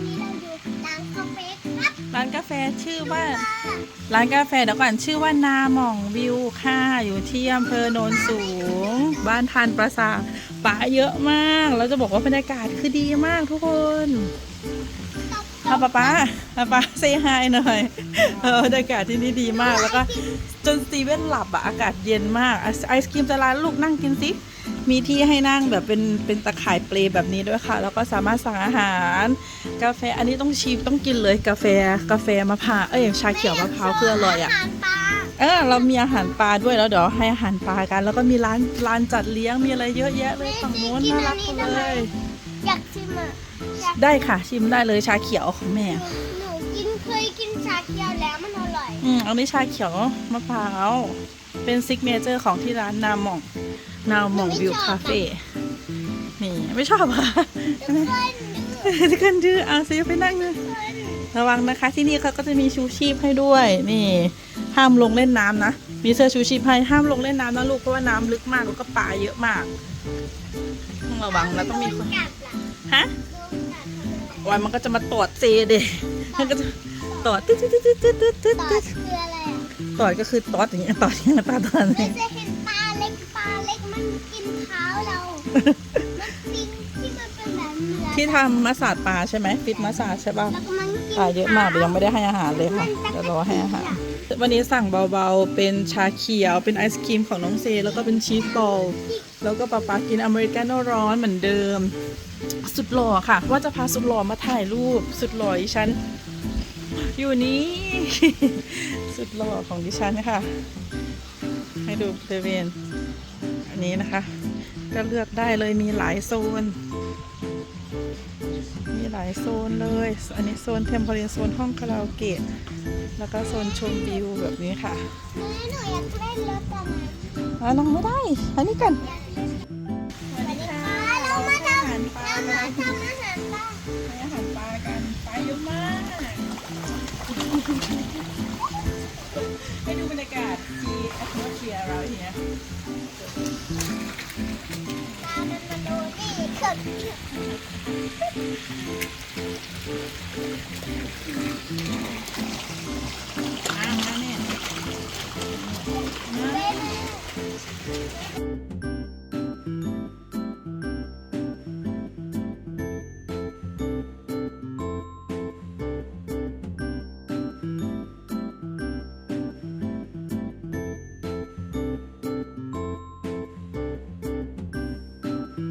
อนนี้เราอยู่ร้านคาเฟ่ครับร้านกาแฟชื่อว่า ร้านกาแฟเดี๋ยวก่อนชื่อว่านาหม่องวิวค่ะ อยู่ที่อำเภอโนนสูง บ้านทันประสาป่าเยอะมากแล้วจะบอกว่าบรรยากาศคือดีมากทุกคนเอาป้าป้าป้าป้าเซฮายหน่อยเออบรรยากาศที่นี่ดีมากแล้วก็จนสตีเวนหลับอะอากาศเย็นมากไอศครีมจะร้านลูกนั่งกินสิ มีที่ให้นั่งแบบเป็นเป็นตะข่ายเปลแบบนี้ด้วยค่ะ แล้วก็สามารถสั่งอาหาร กาแฟอันนี้ต้องชิมต้องกินเลยกาแฟกาแฟมะพร้าวเอ้ยชาเขียวมะพร้าวคืออร่อยอะาหารปลาเออเรามีอาหารปลาด้วยแล้วเดี๋ยวให้อาหารปลากัน แล้วก็มีร้านร้านจัดเลี้ยงมีอะไรเยอะแยะเลยฝั่งโน้นน่ารักเลยอยากชิมอะอยากได้ค่ะ ชิมได้เลยชาเขียวของแม่หนูหนู กินเคยกินชาเขียวแล้วมันอร่อย อืมอันนี้ชาเขียวมะพร้าว เป็นซิกเนเจอร์ของที่ร้านนาหม่องนาหม่องวิวคาเฟ่นี่ไม่ชอบอะเพื่อนดื้อทุกคนดื้อเอาซิไปนั่งเลยเพื่อนระวังนะคะที่นี่เขาก็จะมีชูชีพให้ด้วย นี่ ห้ามลงเล่นน้ำนะมีเสื้อชูชีพให้ห้ามลงเล่นน้ำนะลูกเพราะว่าน้ำลึกมากแล้วก็ปลาเยอะมากต้องระวังนะต้องมีคนโดกัดล่ะฮะ โดนกัดทำไมวันมันก็จะมาตอดเซเดมันก็จะตอดตึ๊ดตึ๊ดตึ๊ดตึ๊ดตึ๊ดตึ๊ดตอตึ๊ดดคืออะไรอะตอดก็คือตอดอย่างเงี้ยตอดอย่างเงี้ยตอดตอดไม่จะเห็นปลาเล็กปลาเล็กมันกินเท้าเรา มันปิงที่มันเป็นแบบเนื้อที่ทำมาสาดปลาใช่ไหมฟิตมาสาดใช่ป่ะแล้วก็มันกินปลาเยอะมากแต่ยังไม่ได้ให้อาหารเลยค่ะเดี๋ยวรอให้อาหาร วันนี้สั่งเบาๆ เป็นชาเขียว เป็นไอศครีมของน้องเซ แล้วก็เป็นชีสบอล แล้วก็ป๊าป๊ากินอเมริกาโน่ร้อนเหมือนเดิม สุดหล่อค่ะ ว่าจะพาสุดหล่อมาถ่ายรูป สุดหล่อดิฉัน อยู่นี้ สุดหล่อของดิฉันค่ะให้ดูบริเวณอันนี้นะคะ ก็เลือกได้เลยมีหลายโซนายโซนเลย อันนี้โซนเทมเพลนโซนห้องคาราโอเกะ แล้วก็โซนชมวิวแบบนี้ค่ะแม่หนูอยากเล่นรถกันนะอ่าน้องไม่ได้อันนี้กันสวัสดีค่ะเรามาทำอาหารปลาเรากัมานทำอาหารปลาให้อาหารปลากันปลาเยอะมาก ให้ดูบรรยากาศที่ atmosphere เราอย่างเงี้ยปลามันมาดูนี่ขึ้นอ่ามาเนี่ย Thank you.